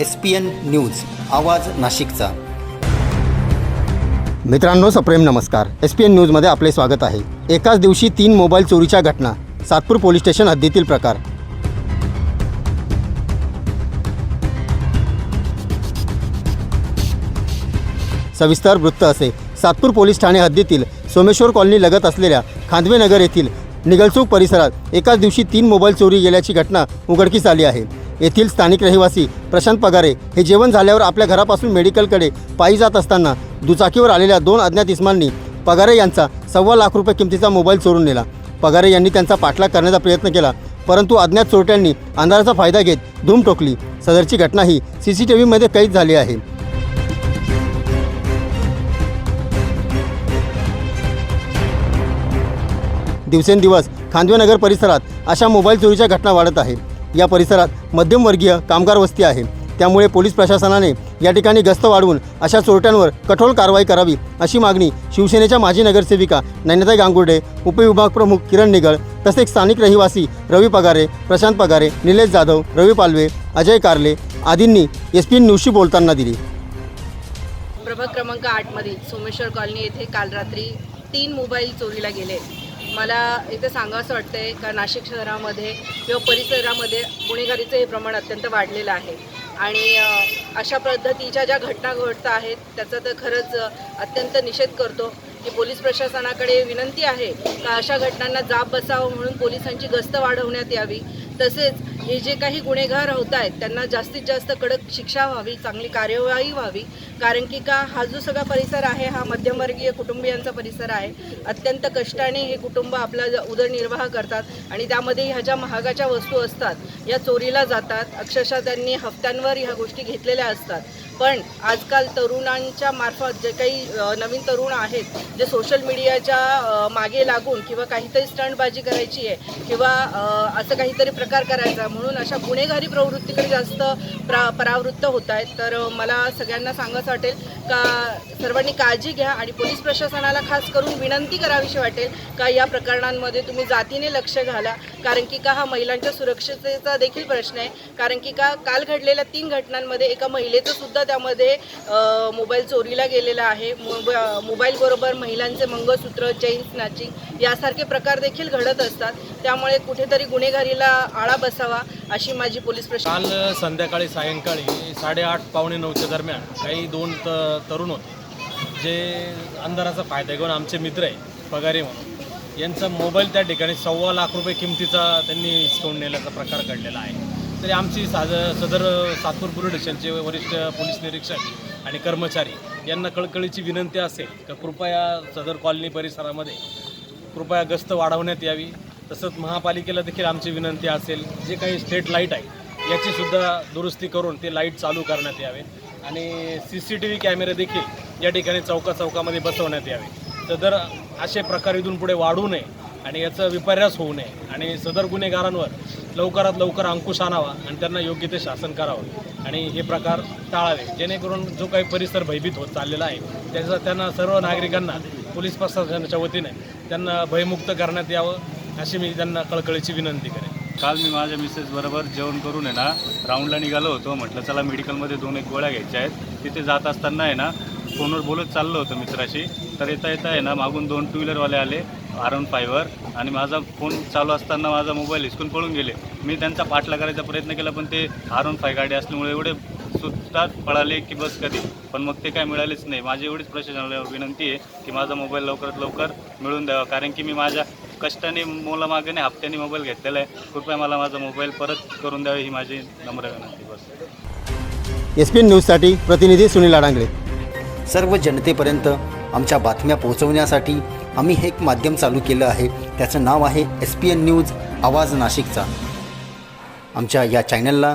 S P N news आवाज नाशिकचा. मित्रांनो सप्रेम नमस्कार. एस पी एन न्यूजमध्ये आपले स्वागत आहे. एकाच दिवशी तीन मोबाईल चोरीच्या घटना सातपूर पोलीस स्टेशन हद्दीतील प्रकार. सविस्तर वृत्त असे. सातपूर पोलीस ठाणे हद्दीतील सोमेश्वर कॉलनी लगत असलेल्या खांदवेनगर येथील निगलचूक परिसरात एकाच दिवशी तीन मोबाईल चोरी गेल्याची घटना उघडकीस आली आहे. येथील स्थानिक रहिवासी प्रशांत पगारे हे जेवण झाल्यावर आपल्या घरापासून मेडिकलकडे पायी जात असताना दुचाकीवर आलेल्या दोन अज्ञात इस्मांनी पगारे यांचा सव्वा लाख रुपये किमतीचा मोबाईल चोरून नेला. पगारे यांनी त्यांचा पाठलाग करण्याचा प्रयत्न केला परंतु अज्ञात चोरट्यांनी अंधाराचा फायदा घेत धूम टोकली. सदरची घटना ही सी सी टी व्हीमध्ये कैद झाली आहे. दिवसेंदिवस खांदवेनगर परिसरात अशा मोबाईल चोरीच्या घटना वाढत आहे या परिसरात मध्यमवर्गीय कामगार वस्ती आहे. त्यामुळे पोलीस प्रशासनाने या ठिकाणी गस्त वाढवून अशा चोरट्यांवर कठोर कारवाई करावी अशी मागणी शिवसेनेच्या माजी नगरसेविका नैनाताई गांगुर्डे उपविभाग प्रमुख किरण निगळ तसेच स्थानिक रहिवासी रवी पगारे प्रशांत पगारे निलेश जाधव रवी पालवे अजय कारले आदींनी एस पी न्यूजशी बोलताना दिली. प्रभाग क्रमांक आठमधील सोमेश्वर कॉलनी येथे काल रात्री तीन मोबाईल चोरीला गेले. मला इथे सांगावंसं वाटतंय का नाशिक शहरामध्ये किंवा परिसरामध्ये गुन्हेगारीचं हे प्रमाण अत्यंत वाढलेलं आहे. आणि अशा पद्धतीच्या ज्या घटना घडत आहेत त्याचा तर खरंच अत्यंत निषेध करतो की पोलीस प्रशासनाकडे विनंती आहे का अशा घटनांना जाब बसावं म्हणून पोलिसांची गस्त वाढवण्यात यावी. तसेच हे जे काही गुन्हेगार होत आहेत त्यांना जास्तीत जास्त कडक शिक्षा व्हावी चांगली कार्यवाही व्हावी. कारण की का हा जो सगळा परिसर आहे हा मध्यमवर्गीय कुटुंबियांचा परिसर आहे. अत्यंत कष्टाने हे कुटुंब आपला ज- उदरनिर्वाह करतात आणि त्यामध्ये ह्या ज्या महागाच्या वस्तू असतात या चोरीला जातात. अक्षरशः त्यांनी हप्त्यांवर ह्या गोष्टी घेतलेल्या असतात. पण आजकाल तरुणांच्या मार्फत जे काही नवीन तरुण आहेत जे सोशल मीडियाच्या मागे लागून किंवा काहीतरी स्टंटबाजी करायची आहे किंवा असं काहीतरी प्रकार करायचा म्हणून अशा गुन्हेगारी प्रवृत्तीकडे जास्त प्रा परावृत्त होत आहेत. तर मला सगळ्यांना सांगायचं वाटेल का सर्वांनी काळजी घ्या आणि पोलीस प्रशासनाला खास करून विनंती करावीशी वाटेल का या प्रकरणांमध्ये तुम्ही जातीने लक्ष घाला. कारण की का हा महिलांच्या सुरक्षिततेचा देखील प्रश्न आहे. कारण की का काल घडलेल्या तीन घटनांमध्ये एका महिलेचं सुद्धा त्यामध्ये मोबाईल चोरीला गेलेला आहे. मोबाईलबरोबर महिलांचे मंगळसूत्र चेन स्नॅचिंग यासारखे प्रकार देखील घडत असतात. त्यामुळे कुठेतरी गुन्हेगारीला आळा बसावा. अशी माझी पोलीस प्रशासन काल संध्याकाळी सायंकाळी साडेआठ पावणे नऊच्या दरम्यान काही दोन त तरुण होते. जे अंधाराचा फायदा घेऊन आमचे मित्र आहे पगारी म्हणून. यांचा मोबाईल त्या ठिकाणी सव्वा लाख रुपये किमतीचा त्यांनी हिसकावून नेल्याचा प्रकार घडलेला आहे. तरी आमची साज सदर सातपूर पोलीस स्टेशनचे वरिष्ठ पोलीस निरीक्षक आणि कर्मचारी यांना कळकळीची विनंती असेल का कृपया सदर कॉलनी परिसरामध्ये कृपया गस्त वाढवण्यात यावी? तसंच महापालिकेला देखील आमची विनंती असेल जे काही स्ट्रीट लाइट आहे याची सुद्धा दुरुस्ती करून ते लाइट चालू करण्यात यावे. आणि सी सी टी व्ही कॅमेरे देखील या ठिकाणी चौका चौकामध्ये बसवण्यात यावे. तर जर असे प्रकार इथून पुढे वाढू नये आणि याचा विपर्यास होऊ नये. आणि सदर गुन्हेगारांवर लवकरात लवकर अंकुश आणावा आणि त्यांना योग्य ते शासन करावं. आणि हे प्रकार टाळावे. जेणेकरून जो काही परिसर भयभीत होत चाललेला आहे त्याचा त्यांना सर्व नागरिकांना पोलीस प्रशासनाच्या वतीने त्यांना भयमुक्त करण्यात यावं. अशी मी त्यांना कळकळीची विनंती करेन. काल मी माझ्या मिसेस बरोबर जेवण करून आहे ना राऊंडला निघालो होतो म्हटलं चला मेडिकलमध्ये दोन एक गोळ्या घ्यायच्या आहेत. तिथे जात असताना आहे ना फोनवर बोलत चाललो होतो मित्राशी. तर येता येता आहे ना मागून दोन टू व्हीलरवाले आले आर फायवर आणि माझा फोन चालू असताना माझा मोबाईल हिसकून पळून गेले. मी त्यांचा पाठला करायचा प्रयत्न केला पण ते आर फाय गाडी असल्यामुळे एवढे सुटतात पळाले की बस कधी? पण मग ते काय मिळालेच नाही. माझी एवढीच प्रशासनाला विनंती आहे की माझा मोबाईल लवकरात लवकर मिळून द्यावा. कारण की मी माझ्या कष्टाने मुलामागेने हप्त्याने मोबाईल घेतलेला आहे. कृपया मला माझा मोबाईल परत करून द्यावे ही माझी नम्र विनंती. बस. एस पी न्यूजसाठी प्रतिनिधी सुनील अडांगळे सर्व जनतेपर्यंत आमच्या बातम्या पोहोचवण्यासाठी आम्ही हे एक माध्यम चालू केलं आहे. त्याचं नाव आहे एस पी एन न्यूज आवाज नाशिकचा. आमच्या या चॅनलला